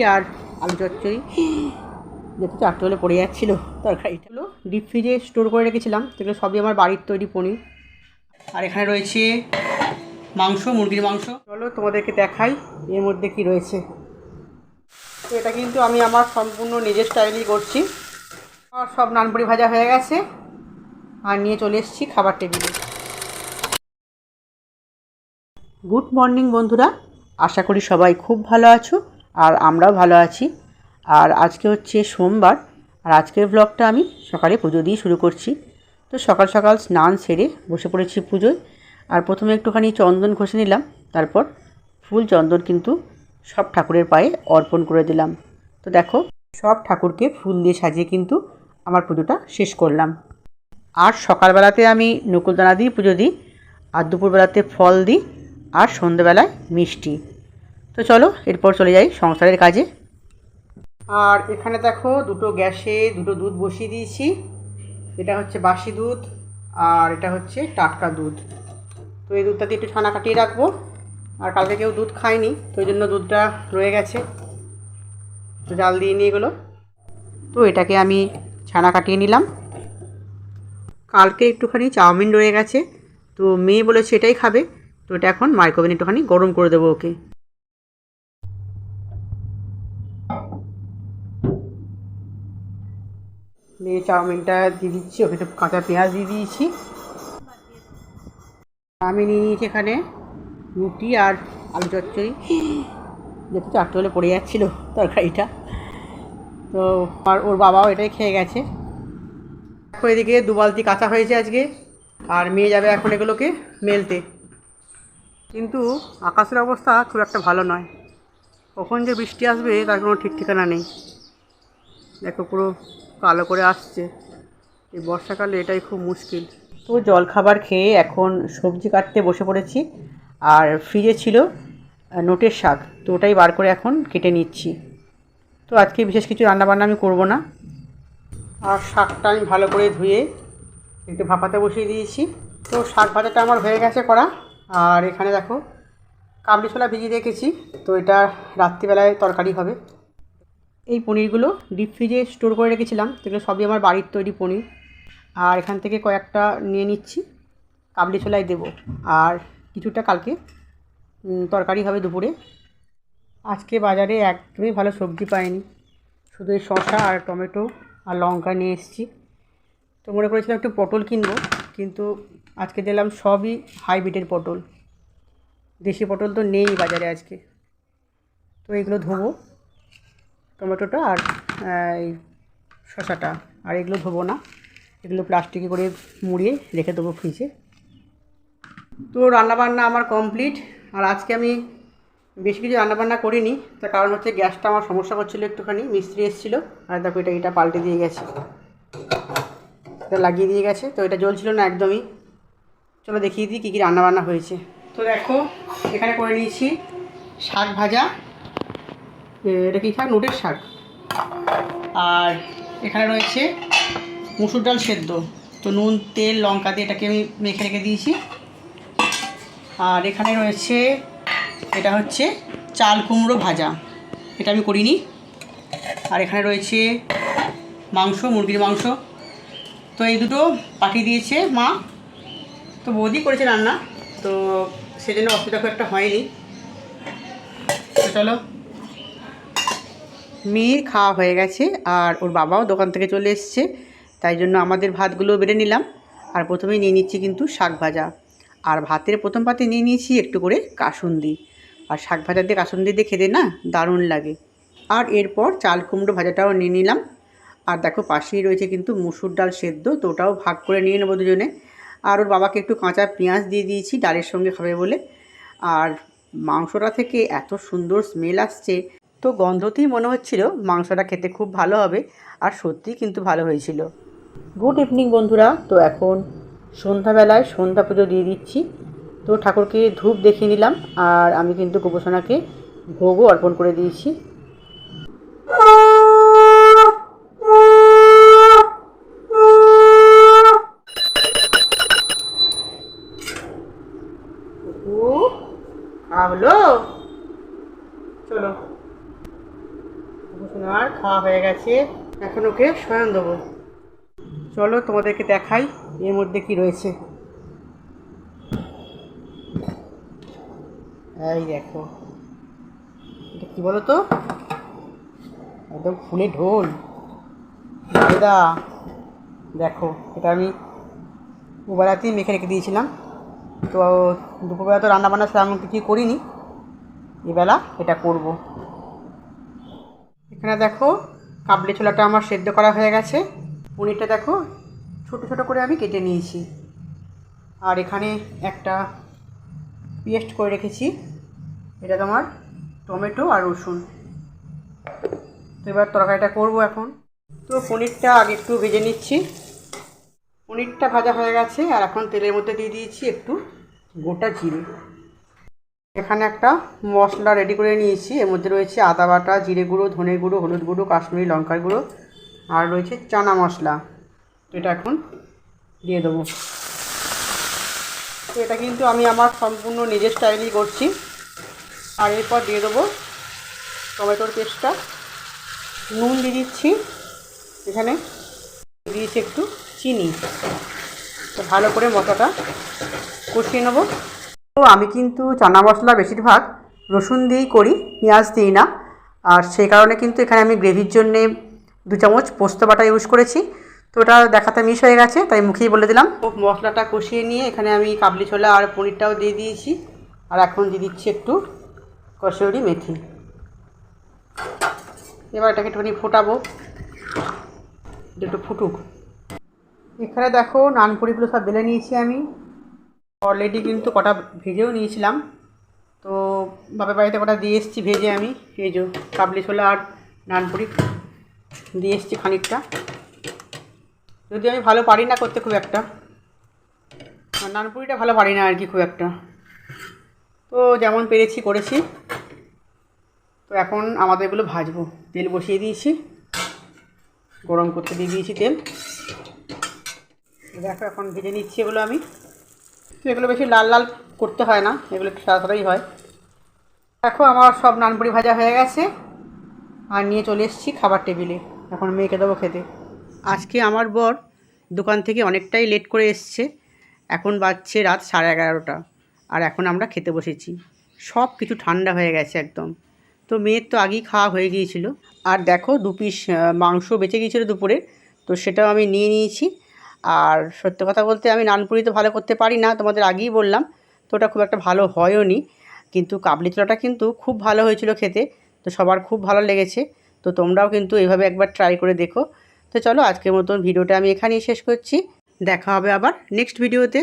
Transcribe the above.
আর আলু চচ্চড়ি। যেহেতু চারটে হলে পড়ে যাচ্ছিল, তরকারিটা হলো ডিপ ফ্রিজে স্টোর করে রেখেছিলাম। সেগুলো সবই আমার বাড়ির তৈরি পনির। আর এখানে রয়েছে মাংস, মুরগির মাংস। চলো তোমাদেরকে দেখাই, এর মধ্যে কি রয়েছে। এটা কিন্তু আমি আমার সম্পূর্ণ নিজের স্টাইলেই করছি। আর সব নানপুরি ভাজা হয়ে গেছে। আর নিয়ে চলে এসেছি খাবার টেবিলে গুড মর্নিং বন্ধুরা। আশা করি সবাই খুব ভালো আছো। আর আমরাও ভালো আছি। আর আজকে হচ্ছে সোমবার, আর আজকের ব্লগটা আমি সকালে পুজো দিয়ে শুরু করছি। তো সকাল সকাল স্নান সেরে বসে পড়েছি পুজোয়। আর প্রথমে একটুখানি চন্দন ঘষে নিলাম, তারপর ফুল চন্দন কিন্তু সব ঠাকুরের পায়ে অর্পণ করে দিলাম। তো দেখো, সব ঠাকুরকে ফুল দিয়ে সাজিয়ে কিন্তু আমার পুজোটা শেষ করলাম। আর সকালবেলাতে আমি নকুলদানা দিয়ে পুজো দিই, আর দুপুরবেলাতে ফল দিই, আর সন্ধ্যেবেলায় মিষ্টি। তো চলো, এরপর চলে যাই সংসারের কাজে। আর এখানে দেখো দুটো গ্যাসে দুটো দুধ বসিয়ে দিয়েছি। এটা হচ্ছে বাসি দুধ আর এটা হচ্ছে টাটকা দুধ। তো এই দুধটা দিয়ে একটু ছানা কাটিয়ে রাখব। আর কালকে কেউ দুধ খায়নি, তো ওই জন্য দুধটা রয়ে গেছে। তো জাল দিয়ে নিয়ে এগুলো। তো এটাকে আমি ছানা কাটিয়ে নিলাম। কালকে একটুখানি চাউমিন রয়ে গেছে, তো মেয়ে বলেছে এটাই খাবে। তো এটা এখন মাইক্রোওভেন একটুখানি গরম করে দেবো ওকে। মেয়ে চাউমিনটা দিয়ে দিচ্ছি একটু কাঁচা পেঁয়াজ দিয়ে দিয়েছি। আমি নিয়ে নিয়েছি এখানে রুটি আর আলু চচ্চড়ি। যেহেতু চারটে হলে পড়ে যাচ্ছিল তরকারিটা। তো আর ওর বাবাও এটাই খেয়ে গেছে। দেখো এদিকে দু বালতি কাঁচা হয়েছে আজকে। আর মেয়ে যাবে এখন এগুলোকে মেলতে। কিন্তু আকাশের অবস্থা খুব একটা ভালো নয়। কখন যে বৃষ্টি আসবে তার কোনো ঠিক ঠিকানা নেই। দেখো পুরো কালো করে আসছে। এই বর্ষাকালে এটাই খুব মুশকিল। তো জল খাবার খেয়ে এখন সবজি কাটতে বসে পড়েছি, আর ফ্রিজে ছিল নোটের শাক। তো ওটাই বার করে এখন কেটে নিচ্ছি। তো আজকে বিশেষ কিছু রান্নাবান্না আমি করব না। আর শাকটা আমি ভালো করে ধুয়ে একটু ভাপাতে বসিয়ে দিয়েছি। তো শাক ভাজাটা আমার হয়ে গেছে করা। আর এখানে দেখো, কাবলি ছোলা ভিজিয়ে রেখেছি। তো এটা রাত্রিবেলায় তরকারি হবে। এই পনিরগুলো ডিপ ফ্রিজে স্টোর করে রেখেছিলাম। সেগুলো সবই আমার বাড়ির তৈরি পনির। আর এখান থেকে কয়েকটা নিয়ে নিচ্ছি। কাবলি ছোলায় দেবো। আর কিছুটা কালকে তরকারি হবে দুপুরে। আজকে বাজারে একদমই ভালো সবজি পাইনি। শুধু এই শসা আর টমেটো আর লঙ্কা নিয়ে এসেছি। তো মনে করেছিলাম একটু পটল কিনবো, কিন্তু আজকে দিলাম সবই হাইব্রিডের পটল। দেশি পটল তো নেই বাজারে আজকে। তো এগুলো ধোবো। টমেটোটা আর এই শসাটা। আর এগুলো ধোবো না। এগুলো প্লাস্টিকে করে মুড়িয়ে রেখে দেবো ফ্রিজে। তো রান্নাবান্না আমার কমপ্লিট। আর আজকে আমি বেশি কিছু রান্নাবান্না করিনি। তার কারণ হচ্ছে গ্যাসটা আমার সমস্যা করছিল একটুখানি। মিস্ত্রি এসেছিল। আর দেখো এটা এটা পাল্টে দিয়ে গেছে। এটা লাগিয়ে দিয়ে গেছে। তো এটা জ্বলছিল না একদমই। চলো দেখিয়ে দিই কী কী রান্নাবান্না হয়েছে। তো দেখো, এখানে করে নিয়েছি শাক ভাজা। এটা কি শাক নোটের শাক। আর এখানে রয়েছে মুসুর ডাল সেদ্ধ। তো নুন, তেল, লঙ্কা দিয়ে এটাকে আমি মেখে রেখে দিয়েছি। আর এখানে রয়েছে, এটা হচ্ছে চাল কুমড়ো ভাজা। এটা আমি করিনি। আর এখানে রয়েছে মাংস, মুরগির মাংস। তো এই দুটো পাঠিয়ে দিয়েছে মা। তো বৌদি করেছে রান্না। তো সেজন্য অসুবিধা খুব একটা হয়নি। তো চলো। মেয়ের খাওয়া হয়ে গেছে আর ওর বাবাও দোকান থেকে চলে এসছে। তাই জন্য আমাদের ভাতগুলো বেড়ে নিলাম। আর প্রথমেই নিয়ে নিচ্ছি কিন্তু শাক ভাজা। আর ভাতের প্রথম পাতে নিয়ে নিয়েছি একটু করে কাসুন্দি। আর শাক ভাজা দিয়ে কাসুন্দি দিয়ে খেতে না দারুণ লাগে। আর এরপর চাল কুমড়ো ভাজাটাও নিয়ে নিলাম। আর দেখো পাশেই রয়েছে কিন্তু মুসুর ডাল সেদ্ধ, তো ওটাও ভাগ করে নিয়ে নেব দুজনে। আর ওর বাবাকে একটু কাঁচা পেঁয়াজ দিয়ে দিয়েছি, ডালের সঙ্গে খাবে বলে। আর মাংসটা থেকে এত সুন্দর স্মেল আসছে। তো গন্ধতেই মনে হচ্ছিল মাংসটা খেতে খুব ভালো হবে আর সত্যি কিন্তু ভালো হয়েছিল। গুড ইভিনিং বন্ধুরা। তো এখন সন্ধ্যাবেলায় সন্ধ্যা পুজো দিয়ে দিচ্ছি। তো ঠাকুরকে ধূপ দেখিয়ে নিলাম আর আমি কিন্তু গোপসোনাকে ভোগও অর্পণ করে দিয়েছি ও খাওয়া হলো চলো আর খাওয়া হয়ে গেছে এখন ওকে শয়ন দেবো। চলো তোমাদেরকে দেখাই এর মধ্যে কি রয়েছে। এই দেখো, এটা কি বলো তো একদম ফুলে ঢোল। দাদা দেখো, এটা আমি দুবেলাতেই মেখে রেখে দিয়েছিলাম। তো দুপুরবেলা তো রান্নাবান্না সেরকম কিছুই করিনি। এবেলা এটা করব। এখানে দেখো কাবলি ছোলাটা আমার সেদ্ধ করা হয়ে গেছে। পনিরটা দেখো, ছোট ছোট করে আমি কেটে নিয়েছি। আর এখানে একটা পেস্ট করে রেখেছি। এটা তোমার টমেটো আর রসুন। তো এবার তরকারিটা করব এখন। তো পনিরটা আগে একটু ভেজে নিচ্ছি। পনিরটা ভাজা হয়ে গেছে, আর এখন তেলের মধ্যে দিয়ে দিয়েছি একটু গোটা জিরে। এখানে একটা মশলা রেডি করে নিয়েছি। এর মধ্যে রয়েছে আদা বাটা, জিরে গুঁড়ো, ধনে গুঁড়ো, হলুদ গুঁড়ো, কাশ্মীরি লঙ্কার গুঁড়ো আর রয়েছে চানা মশলা। এটা এখন দিয়ে দেবো। তো এটা কিন্তু আমি আমার সম্পূর্ণ নিজের স্টাইলেই করছি। আর এরপর দিয়ে দেবো টমেটোর পেস্টটা। নুন দিয়ে দিচ্ছি। এখানে দিয়েছি একটু চিনি। তো ভালো করে মশলাটা কষিয়ে নেব। তো আমি কিন্তু চানা মশলা বেশিরভাগ রসুন দিয়েই করি, পেঁয়াজ দিই না। আর সেই কারণে কিন্তু এখানে আমি গ্রেভির জন্যে দু চামচ পোস্ত বাটা ইউজ করেছি। তো ওটা দেখাতে মিস হয়ে গেছে, তাই মুখেই বলে দিলাম। মশলাটা কষিয়ে নিয়ে এখানে আমি কাবলি ছোলা আর পনিরটাও দিয়ে দিয়েছি। আর এখন দিয়ে দিচ্ছি একটু কষৌরি মেথি। এবার এটাকে একটুখানি ফোটাবো একটু ফুটুক। এখানে দেখো নানপুরিগুলো সব বেলে নিয়েছি আমি। অলরেডি কিন্তু কটা ভেজেও নিয়েছিলাম। তো বাপের বাড়িতে কটা দিয়ে এসেছি ভেজে আমি। এই যে কাবলি ছোলা আর নানপুরি দিয়ে এসেছি খানিকটা। যদি আমি ভালো পারি না করতে খুব একটা। নানপুরিটা ভালো পারি না আর কি খুব একটা। তো যেমন পেরেছি করেছি। তো এখন আমাদের এগুলো ভাজবো। তেল বসিয়ে দিয়েছি। গরম করতে দিয়ে দিয়েছি তেল। দেখো এখন ভেজে নিচ্ছি এগুলো আমি। তো এগুলো বেশি লাল লাল করতে হয় না, এগুলো একটু সাদা সাদাই হয়। দেখো আমার সব নানপুরি ভাজা হয়ে গেছে, আর নিয়ে চলে এসেছি খাবার টেবিলে। এখন মেয়েকে দেবো খেতে। আজকে আমার বর দোকান থেকে অনেকটাই লেট করে এসছে, এখন বাজছে রাত সাড়ে এগারোটা, আর এখন আমরা খেতে বসেছি। সব কিছু ঠান্ডা হয়ে গেছে একদম। তো মেয়ের তো আগেই খাওয়া হয়ে গিয়েছিল। আর দেখো দু পিস মাংস বেঁচে গিয়েছিল দুপুরে, তো সেটাও আমি নিয়ে নিয়েছি। আর সত্যি কথা বলতে আমি নানপুরি তো ভালো করতে পারি না, তোমাদের আগেই বললাম, তো ওটা খুব একটা ভালো হয়ও নি কিন্তু কাবলি ছোলাটা কিন্তু খুব ভালো হয়েছিল খেতে, তো সবার খুব ভালো লেগেছে, তো তোমরাও কিন্তু এভাবে একবার ট্রাই করে দেখো। তো চলো আজকের মতন ভিডিওটা আমি এখানেই শেষ করছি, দেখা হবে আবার নেক্সট ভিডিওতে